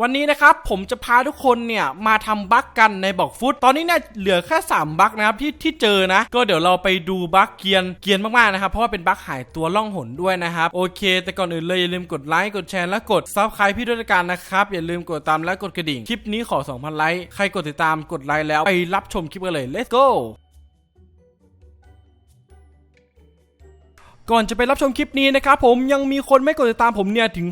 วันนี้นะครับผมจะพาทุกคนเนี่ยมาทำบั๊กกันในบอกฟุต ตอนนี้เนี่ยเหลือแค่3บั๊กนะครับที่ที่เจอนะ ก็เดี๋ยวเราไปดูบั๊กเกียนเกียนมากๆนะครับ เพราะว่าเป็นบั๊กหายตัวล่องหนด้วยนะครับ โอเค แต่ก่อนอื่นเลยอย่าลืมกดไลค์กดแชร์และกดซับสไครต์พี่ด้วยกันนะครับ อย่าลืมกดตามและกดกระดิ่ง คลิปนี้ขอ 2,000 ไลค์ ใครกดติดตามกดไลค์แล้วไปรับชมคลิปกันเลย let's go ก่อนจะไปรับชมคลิปนี้นะครับผมยังมีคนไม่กดติดตามผมเนี่ยถึง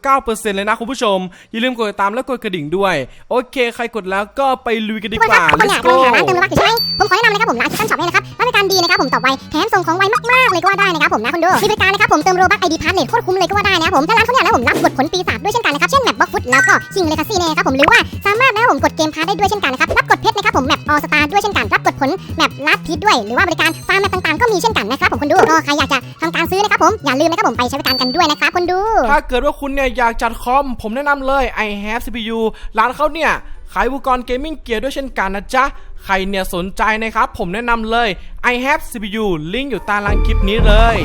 59%เลยนะคุณผู้ชม อย่าลืมกดติดตามและกดกระดิ่งด้วย โอเค ใครกดแล้วก็ไปลุยกันดีทุกกคนคว่ารับทุกคนเนี่ย let's กำลัง go หาร้านเติมโลบักอยู่ใช่ไหมผมขอแนะนำเลยครับผมร้านคิทตันช็อปเนี่ยนะครับบริการดีนะครับผมตอบไวแถมส่งของไวมากๆเลยก็ว่าได้นะครับผมนะคุณดูมีบริการนะครับผมเติมโลบักไอดีพาร์ทเลทโคตรคุ้มเลยก็ว่าได้นะครับผมถ้าร้านเขาเนี่ยนะผมรับกดผลปีศาจด้วยเช่นกันนะครับเช่นแมปบล็อกฟุตแล้วก็ชิงเลคาซี่เนี่ยนะครับผมหรือว่าสามารถนะครับผมกดเกมพาร์ทได้ด้วยเช่นกันนะครับรับกดเพชรนะครับผมแมปออสตาด้วยเช่นกันรับกดผลแมปลัดพีทด้วยหรือว่าบริการฟาร์มแมปต่างๆก็มีเช่นกันนะครับผมคุณดูก็ใครอยากจะทำการซื้อนะครับผมอย่าลืมนะครับผมไปใช้บริการกันด้วยนะครับคุณดู ถ้าเกิดว่าคุณเนี่ยอยากจัดคอม ผมแนะนำเลย i have CPU ร้านเขาเนี่ยขายอุปกรณ์เกมมิ่งเกียร์ด้วยเช่นกันนะจ๊ะ ใครเนี่ยสนใจนะครับ ผมแนะนำเลย i have CPU ลิงก์อยู่ใต้ล่างคลิปนี้เลย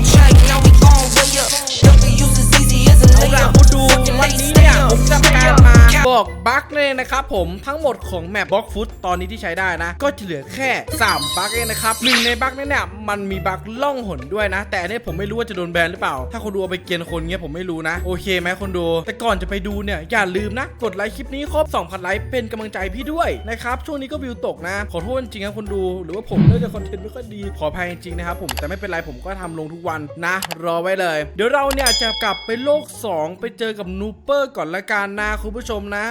on track, now we on way up. Don't use as easy as a เอาล่ะ layup. คุณดูวันนี้เนี่ยผมจะการมาบอกบั๊กเลยนะครับผมทั้งหมดของแมปบล็อกฟุตตอนนี้ที่ใช้ได้นะ ก็จะเหลือแค่ 3 บั๊กเองนะครับหนึ่งในบั๊กนั้เนี่ยมันมีบั๊กล่องหนด้วยนะ แต่อันนี้ผมไม่รู้ว่าจะโดนแบนหรือเปล่า ถ้าคนดูเอาไปเกียนคนเงี้ยผมไม่รู้นะ โอเคไหมคนดู แต่ก่อนจะไปดูเนี่ย อย่าลืมนะ กดไลค์คลิปนี้ครบ2,000ไลค์เป็นกำลังใจพี่ด้วยนะครับช่วงนี้ก็วิวตกนะ ขอโทษจริงครับคนดูหรือว่าผมเลือกจะคอนเทนต์ไม่ค่อยดีขออภัยจริงนะครับผมแต่ไม่เป็นไรผมก็ทำลงทุกวันนะ รอไว้เลย เดี๋ยวเราเนี่ยจะกลับไปโลก 2 ไปเจอกับนูเปอร์ก่อนละกันนะคุณผู้ชมนะ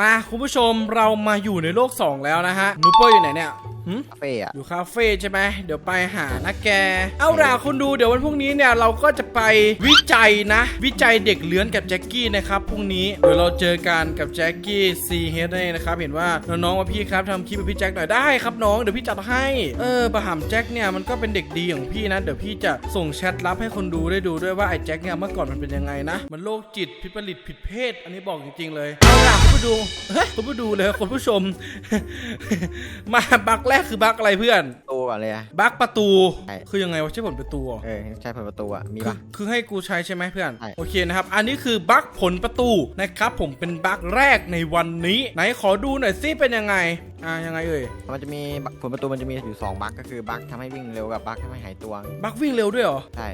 มาคุณผู้ชมเรามาอยู่ในโลก 2 แล้วนะฮะนูเปอร์อยู่ไหนเนี่ย หึ คาเฟ่อะอยู่คาเฟ่ใช่ไหมเดี๋ยวไปหานะแก เอาล่ะคุณดูเดี๋ยววันพรุ่งนี้เนี่ยเราก็จะไปวิจัยนะ วิจัยเด็กเลื้อนกับแจ็คกี้นะครับพรุ่งนี้เดี๋ยวเราเจอกันกับแจ็คกี้ซีเฮดนั่นเองนะครับเห็นว่าน้องๆว่าพี่ครับทำคลิปกับพี่แจ็คหน่อยได้ครับน้องเดี๋ยวพี่จัดให้เออประหามแจ็คเนี่ยมันก็เป็นเด็กดีของพี่นะเดี๋ยวพี่จะส่งแชทลับให้คนดูได้ดูด้วยว่าไอ้แจ็คเนี่ยเมื่อก่อนมันเป็นยังไงนะ มันโรคจิตพิปริตผิดเพศ อันนี้บอกจริงๆเลยเอาล่ะคุณผู้ดูเฮ้ยคุณผู้ดูเลยคุณผู้ชม มาบักแรกคือบักอะไรเพื่อนตัวก่อนเลยอะ บั๊กประตู ใช่ คือยังไงวะใช่ผลประตูเหรอเออใช่เปิดประตูอะมีคือปะ คือให้กูใช้ใช่ไหมเพื่อน ใช่ โอเคนะครับ อันนี้คือบั๊กผลประตูนะครับผมเป็นบั๊กแรกในวันนี้ ไหนขอดูหน่อยซิเป็นยังไง อ่ายังไงเอ่ยมันจะมีบั๊กผลประตูมันจะมีอยู่สองบั๊กก็คือบั๊กทำให้วิ่งเร็วกับบั๊กทำให้หายตัวบั๊กวิ่งเร็วด้วยเหรอใช่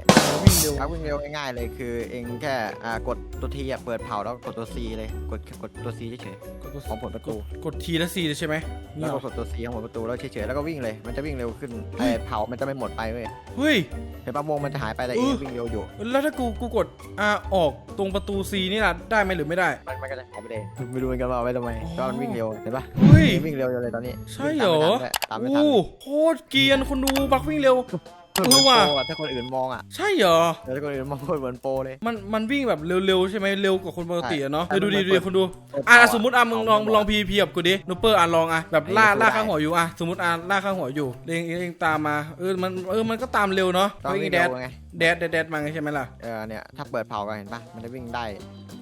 วิ่งเร็วบั๊กวิ่งเร็วง่ายๆเลยคือเองแค่อ่ากดตัวทีอะเปิดเผาแล้วกดตัว C เลยกดกดตัว C เฉยกดตัวๆของผลประตูกดทีละซีเลยใช่ไหมแล้เนี่วยเหรก็อกดตัว C ของผลประตูแล้วเฉยๆแล้วก็วิ่งเลยมันจะวิ่งเร็วขึ้นแต่เผามันจะไม่หมดไปเว้ยเฮ้ย เห็นปะวงมันจะหายไปแต่เอเองอวิ่งเร็วอยู่แล้วถ้ากูกูกดอ่าออกตรงประตูซีนี่ล่ะได้ไหมหรือไม่ได้ มันมันก็จะหายไปเลยไม่รู้เหมือนกันว่าเอาไว้ทำไมอ๋อ ก็มันวิ่งเร็วเห็นปะเฮ้ย วิ่งเร็วอยู่เลยตอนนี้ใช่เหรอตามไม่ทันโอ้ด้วยโคตรเกรียนคนดูบั๊กวิ่งเร็วตามไม่ทันเออว่ะโปรอะถ้าคนอื่นมองอะใช่เหรอเดี๋ยวถ้าคนอื่นมองคนเหมือนโปรเลย มันมันวิ่งแบบเร็วๆใช่ไหมเร็วกว่าคนปกติอะเนาะใช่เดี๋ยวดูดิมันดูดิคนดูเปิดอะเผาสมมติอะมึงลองเผาลองพีพีกับกูดินูเปอร์อะลองอะแบบไอ้ล่าสู้ล่าได้ข้างหัวอยู่อะสมมติอะล่าข้างหัวอยู่เองเองตามมาเออมันเออมันก็ตามเร็วเนาะตอนเฮ้ยวิ่งแดเร็ดวไงแดดแดดแดดมาไงใช่ไหมล่ะ เออเนี่ยถ้าเปิดเผากันเห็นปะมันจะวิ่งได้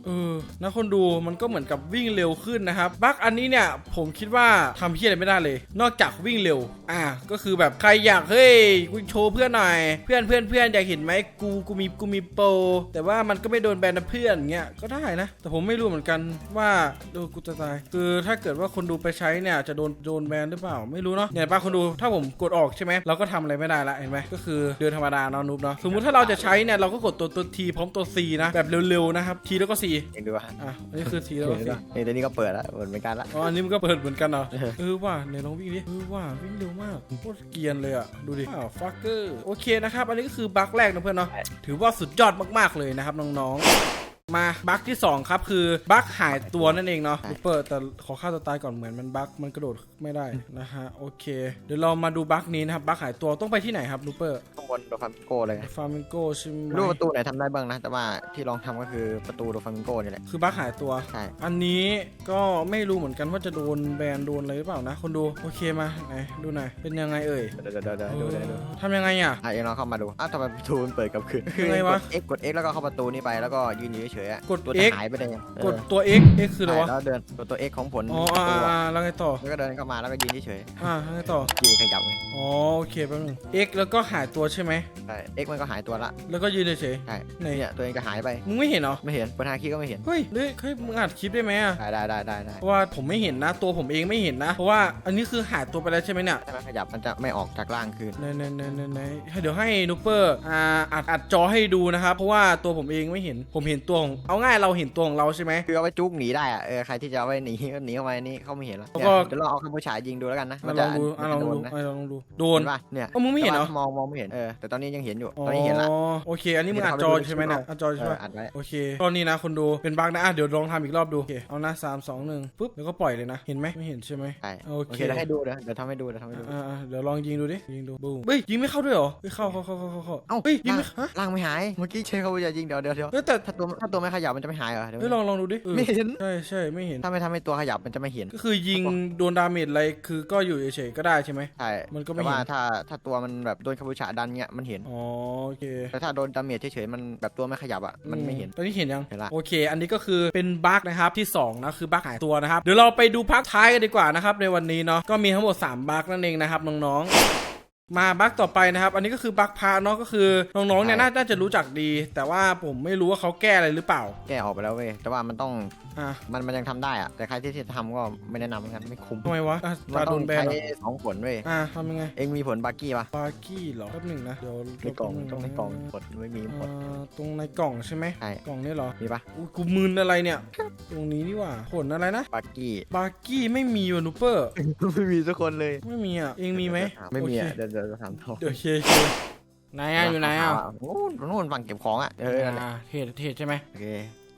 เออนะคนดูมันก็เหมือนกับวิ่งเร็วขึ้นนะครับบั๊กอันนี้เนี่ยผมคิดว่าทำเพี้ยอะไรไม่ได้เลย นอกจากวิ่งเร็ว อะก็คือแบบใครอยากเฮ้ยกูโชว์เพื่อนหน่อยเพื่อนเพื่อนเพื่อนอยากเห็นไหมกูกูมีกูมีโปรแต่ว่ามันก็ไม่โดนแบนนะเพื่อนเงี้ยก็ได้นะ แต่ผมไม่รู้เหมือนกันว่าดูกูจะตาย คือถ้าเกิดว่าคนดูไปใช้เนี่ยจะโดนโดนแบนหรือเปล่าไม่รู้เนาะเนี่ยป้าคนดูถ้าผมกดออกใช่ไหมเราก็ทำอะไรไม่ได้ละเห็นไหมก็คือเดินธรรมดาเนาะนูบเนาะสมมุติถ้าเราจะใช้เนี่ยเราก็กดตัวตัวทีพร้อมตัว C นะแบบเร็วๆนะครับทีแล้วก็ C เองดูว่าอะอันนี้คือทีแล้วก็เห็น C ปะนี่ตัวนี้ก็เปิดแล้วเปิดเหมือนกันละอ๋ออันนี้มันก็เปิดเหมือนกันเหรอเออเออว่าในลองวิ่งดิเออว่าวิ่งเร็วมากโคตรเกรียนเลยอะดูดิอ้าวฟักเกอร์โอเคนะครับ อันนี้ก็คือบั๊กแรกนะเพื่อนเนาะถือว่าสุดยอดมากๆเลยนะครับน้องๆ มาบั๊กที่สองครับคือบั๊กหายตัวนั่นเองเนาะลูเปอร์แต่ขอฆ่าตัวตายก่อนเหมือนมันบั๊กมันกระโดดไม่ได้นะฮะโอเค เดี๋ยวเรามาดูบั๊กนี้นะครับบั๊กหายตัวต้องไปที่ไหนครับลูเปอร์ข้างบนโดฟามิงโกเลยฟาร์มิงโกใช่ไหมไม่รู้ประตูไหนทำได้บ้างนะ แต่ว่าที่ลองทำก็คือประตูโดฟามิงโกนี่แหละคือบั๊กหายตัวใช่อันนี้ก็ไม่รู้เหมือนกันว่าจะโดนแบนโดนอะไรหรือเปล่านะคนดูโอเคมาไหนดูหน่อยเป็นยังไงเอ่ยเดี๋ยวเดี๋ยวเดี๋ยวเดี๋ยวดูเดี๋ยวดูเออทำยังไงอะอะเองลองเข้ามาดูอ้าวทำไมประตูมันเปิดกลับคืนยังไงวะกด X กด X แล้วก็เข้าประตูนี้ไปแล้วก็ยืนอยู่เฉฉยๆอะกดตัว X จะหายไปเลยเออกดตัว x x คืออะไรวะใช่แล้วเดินกดตัว X ของผลอ๋ออ่าตัวอ่าแล้วไงต่อ แล้วก็เดินเข้ามาแล้วก็ยืนเฉยอ่าแล้วไงต่อ ๆยืนขยับไงอ๋อโอเคแป๊บนึง x แล้วก็หายตัวใช่ไหม ใช่ X มันก็หายตัวละแล้วก็ยืนเฉยใช่ๆไหนเนี่ยตัวเองก็หายไปมึงไม่เห็นเหรอ ไม่เห็นปัญหาคีย์ก็ไม่เห็นเฮ้ยเฮ้ยเฮ้ยมึงอัดคลิปได้ไหมอะได้ได้ได้ได้ได้เพราะว่าผมไม่เห็นนะ ตัวผมเองไม่เห็นนะ เพราะว่าอันนี้คือหายตัวไปแล้วใช่ไหมเนี่ย ถ้ามันขยับมันจะไม่ออกจากล่างคืนไหนไหนไหนไหนไหนให้เดี๋ยวให้นูเปอร์อ่าอัดอัดจอให้ดูนะครับ เพราะว่าตัวผมเองไม่เห็น ผมเห็นตัวของเอาง่ายเราเห็นตัวของเราใช่ไหม คือเอาไปจุกหนีได้อะเออใครที่จะเอาไปหนีก็หนีเข้ามาในนี้เขาไม่เห็นแล้วแล้วเนี่ยก็ เดี๋ยวเราเอาคำพูดฉายยิงดูแล้วกันนะอะจะลองดูอะลองโดดูนนะอะลองดูโดน เห็นปะเนี่ยเอ้ามึงไม่เห็นเหรอ แต่ว่ามองมองไม่เห็นเออแต่ตอนนี้ยังเห็นอยู่อ๋อตอนนี้เห็นละโอเค อันนี้มึงอัดจอใช่ไหมเนี่ยอัดจอเอใช่ไหมออัดไว้ โอเคตอนนี้นะคนดูเป็นบั๊กนะอะเดี๋ยวลองทำอีกรอบดูโอเคเอานะสามสองหนึ่งปุ๊บแล้วก็ปล่อยเลยนะเห็นไหมไม่เห็นใช่ไหม ใช่โอโอเคเคเดี๋ยวให้ดูเดี๋ยวเดี๋ยวทำให้ดูเดี๋ยวทำให้ดู อ่าอ่าเดี๋ยวลองยิงดูดิยิงดูบูมเฮ้ยยิงไม่เข้าด้วยเหรอเฮ้ยเข้าเข้าเข้าเข้าเข้าเข้าเอ้าเฮ้ยยิงล่างไม่ฮะล่างไม่หาย เมื่อกี้เชฟเขาจะยิงเดี๋ยวเดี๋ยวเดี๋ยวเฮ้ยแต่ถ้าตัวถ้าตัวไม่ขยับมันจะไม่หายเหรอเดี๋ยว เฮ้ยลองลองดูดิเออไม่เห็น ใช่ใช่ไม่เห็น ถ้าไม่ทำให้ตัวขยับมันจะไม่เห็น ก็คือยิงโดนดาเมจอะไรคือก็อยู่เฉยๆก็ได้ใช่ไหม ใช่มันก็ไม่แต่ว่าเห็น ถ้าถ้าตัวมันแบบโดนคาบูชาดันเงี้ยมันเห็น อ๋อโอเค แต่ถ้าโดนดาเมจเฉยๆมันแบบตัวไม่ขยับอะมันไม่เห็น ตอนนี้เห็นยัง เห็นละ โอเค อันนี้ก็คือเป็นบั๊กนะครับที่สองนะคือบั๊กหายตัวนะครับ เดี๋ยวเราไปดูพักท้ายกันดีกว่านะครับในวันนี้เนาะ ก็มีทั้งหมดสามบั๊กนั่นเองนะครับน้องๆ มาบั๊กต่อไปนะครับ อันนี้ก็คือบั๊กพาเนาะก็คือน้องๆเนี่ยน่าน่าจะรู้จักดี แต่ว่าผมไม่รู้ว่าเขาแก้อะไรหรือเปล่า แก้ออกไปแล้วเว้ย แต่ว่ามันต้อง อะมันมันยังทำได้อะแต่ใครที่จะทำก็ไม่แนะนำเหมือนกันไม่คุ้ม ทำไมวะอะมันจะต้โดองนแบนใช้เหรอสองผลเว้ย อะทำยังไงเองมีผลบาร์กี้ปะบาร์กี้เหรอแป๊บหนึ่งนะเดี๋ยวในกล่องแป๊บหต้องในนะกล่องผลไม่มีผล อ่าตรงในกล่องใช่ไหมใช่ กล่องนี่เหรอมีปะอุ๊ยกูมึนอะไรเนี่ย ตรงนี้นี่หว่าผลอะไรนะบาร์กี้ บาร์กี้ไม่มีวะนูเปอร์ ไม่มีสักคนเลยไม่มีอะเองมีไหมไม่มีอะโอเค เดี๋ยวเดี๋ยวจะถามเขาเดี๋ยวเคเคไหนอะอยู่ไหนอะโอ้โหนู่นฝั่งเก็บของอะเออนั่นแหละอ่าเทรดเทรดใช่ไหมโอเค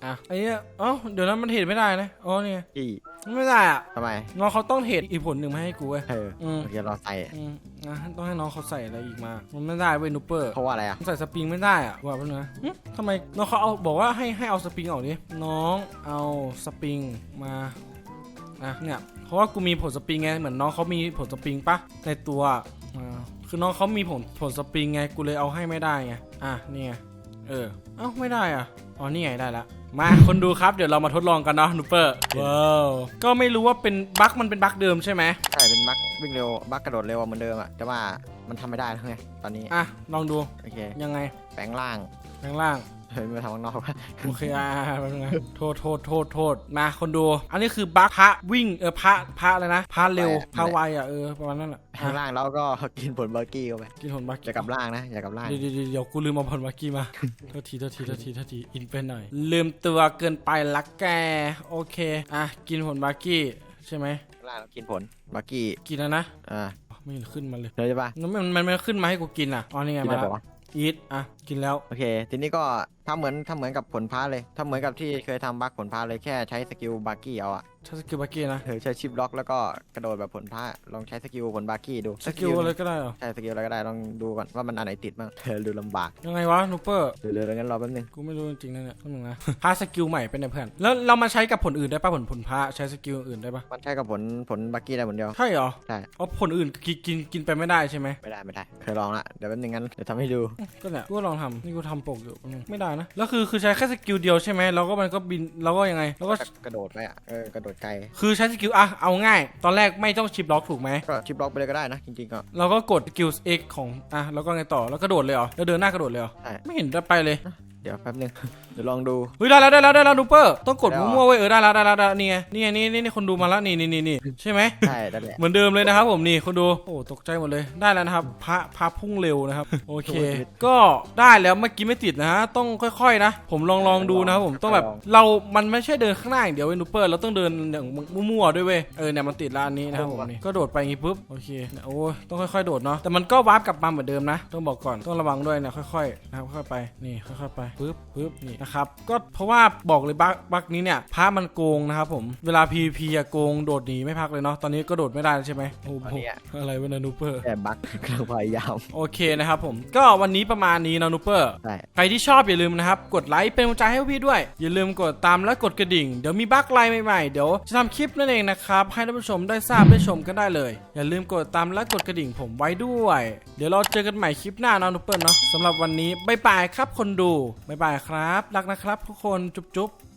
อะไอ้เนี้ยเอ้าเดี๋ยวนั้นมันเทรดไม่ได้นะอ๋อเนี่ยกี้ไม่ได้อะทำไมน้องเขาต้องเทรดอีกผลหนึ่งมาให้กูเว้ยเอออืมโอเคเราใส่อืมอะต้องให้น้องเขาใส่อะไรอีกมามันไม่ได้เว้ยนูเปอร์เพราะว่าอะไรอะใส่สปริงไม่ได้อะว่าเป็นไงหึทำไมน้องเขาเอาบอกว่าให้ให้เอาสปริงออกดิน้องเอาสปริงมานะเนี่ยเพราะว่ากูมีผลสปริงไงเหมือนน้องเขามีผลสปริงปะในตัว อ่าคือน้องเขามีผลผลสปริงไงกูเลยเอาให้ไม่ได้ไงอะนี่ไงเออเอ้าไม่ได้อะอ๋อนี่ไงได้ละมาคนดูครับเดี๋ยวเรามาทดลองกันเนาะนูเปอร์ว้าวก็ไม่รู้ว่าเป็นบั๊กมันเป็นบั๊กเดิมใช่ไหมใช่เป็นบักวิ่งเร็วบักกระโดดเร็วเหมือนเดิมอะแต่ว่ามันทำไม่ได้แล้วไงตอนนี้อะลองดูโอเคยังไงแปลงร่างข้างล่าง เฮ้ยมาทำข้างนอกวะโอเคอ่าเป็นไงโทษโทษโทษโทษมาคนดู อันนี้คือบัคพระวิ่งเออพระพระเลยนะพระเร็วพระไวอะเออประมาณนั้นแหละแปลงร่างแล้วก็กินผลบาร์กี้เข้าไปกินผลบัค อย่ากลับร่างนะ อย่ากลับร่าง เดี๋ยวเดี๋ยวเดี๋ยวกูลืมเอาผลบัคกี้มา โทษทีโทษทีโทษทีโทษทีอินไปหน่อย ลืมตัวเกินไปละแก โอเค อะ กินผลบัคกี้ใช่ไหมร่างแล้วกินผลบาร์กี้ กินแล้วนะอ่าไม่เห็นขึ้นมาเลยเดี๋ยวใช่ปะมันมันมันไม่ขึ้นมาให้กูกินอะ อ๋อนี่ไงกินมาได้แล้วปะวะอีทอะ กินแล้ว โอเค ทีนี้ก็ ทำเหมือนทำเหมือนกับผลพาเลยทำเหมือนกับที่เคยทำบักผลพาเลยแค่ใช้สกิลบาร์กี้เอาอะใช้สกิลบัคกี้นะเออใช้ชิปล็อกแล้วก็กระโดดแบบผลพาลองใช้สกิลผลบาร์กี้ดูสกิลอะไรก็ได้เหรอใช่สกิลอะไรก็ได้ลองดูก่อนว่ามันอันไหนติดบ้างเออดูลำบากยังไงวะนูเปอร์เดี๋ยวเดี๋ยวงั้นรอแป๊บนึงกูไม่รู้จริงๆนะเนี่ยต้องหนึ่งนะพาสกิลใหม่เป็นไงเพื่อนแล้วเรามาใช้กับผลอื่นได้ปะผลผลพาใช้สกิลอื่นได้ปะมันใช้กับผลผลบาร์กี้ได้ผลเดียวใช่เหรอใช่อ๋อผลอื่นกินกินกินไปไม่ได้ใช่ไหมไม่ได้ไม่ได้เคยลองละเดี๋ยวแป๊บนึงงั้นเดี๋ยวทำให้ดูก็เนี่ยกูก็ลองทำนี่กูทำปกอยู่แป๊บนึงไม่ได้นะแล้วคือคือใช้แค่สกิลเดียวใช่ไหมแล้วก็มันก็บินแล้วก็ยังไงแล้วก็กระโดดไปอะเออกระโดดไกลคือใช้สกิลอะเอาง่าย ตอนแรกไม่ต้องชิปล็อกถูกไหมก็ชิปล็อกไปเลยก็ได้นะจริงๆก็เราก็กดสกิล X ของอะแล้วก็ไงต่อแล้วกระโดดเลยเหรอแล้วเดินหน้ากระโดดเลยเหรอใช่ ไม่เห็นได้ไปเลย เดี๋ยวแป๊บนึง เดี๋ยวลองดู เฮ้ยได้แล้วได้แล้วได้แล้วนูเปอร์ต้องกดได้แล้วมั่วๆเว้ยเออได้แล้วได้แล้วได้แล้วนี่ไงนี่ไงนี่นี่นี่คนดูมาแล้วนี่นี่นี่นี่ใช่ไหม ใช่นั่นแหละเหมือนเดิมเลยนะครับผมนี่คนดูโอ้ตกใจหมดเลยได้แล้วนะครับพระพระพุ่งเร็วนะครับ โอเค ก็ได้แล้วเมื่อกี้ไม่ติดนะฮะต้องค่อยๆนะ ผมลองลองดูนะครับผมต้องแบบเรามันไม่ใช่เดินข้างหน้าอย่างเดียวเว้ยนูเปอร์เราต้องเดินอย่างมั่วๆด้วยเว้ยเออเนี่ยมันติดร้านนี้นะครับผมนี่ก็โดดไปอย่างงี้ปุ๊บโอเคเนี่ยโอ้ยต้องค่อยๆโดดเนาะแต่มันก็วาร์ปกลับมาเหมือนเดิมนะ ต้องบอกก่อนต้องระวังด้วยนะค่อยๆนะครับค่อยๆไปนี่ค่อยๆไปปุ๊บปุ๊บนี่นะครับก็เพราะว่าบอกเลยบักบักนี้เนี่ยพระมันโกงนะครับผมเวลา PVP อะโกงโดดหนีไม่พักเลยเนาะตอนนี้ก็โดดไม่ได้แล้วใช่ไหมโอ้โหตอนนี้อะ อะไรวะนะนูเปอร์แต่บักกำลังพยายามโอเคนะครับผมก็วันนี้ประมาณนี้นะนูเปอร์ ใช่ ใครที่ชอบอย่าลืมนะครับ กดไลค์เป็นกำลังใจให้พี่ด้วย อย่าลืมกดตามและกดกระดิ่ง เดี๋ยวมีบั๊กไลน์ใหม่ๆ เดี๋ยวจะทำคลิปนั่นเองนะครับ ให้ท่านผู้ชมได้ทราบได้ชมกันได้เลย อย่าลืมกดตามและกดกระดิ่งผมไว้ด้วย เดี๋ยวเราเจอกันใหม่คลิปหน้านะนูเปิลเนาะสำหรับวันนี้บ๊ายบายครับคนดู บ๊ายบายครับ รักนะครับทุกคนจุ๊บๆ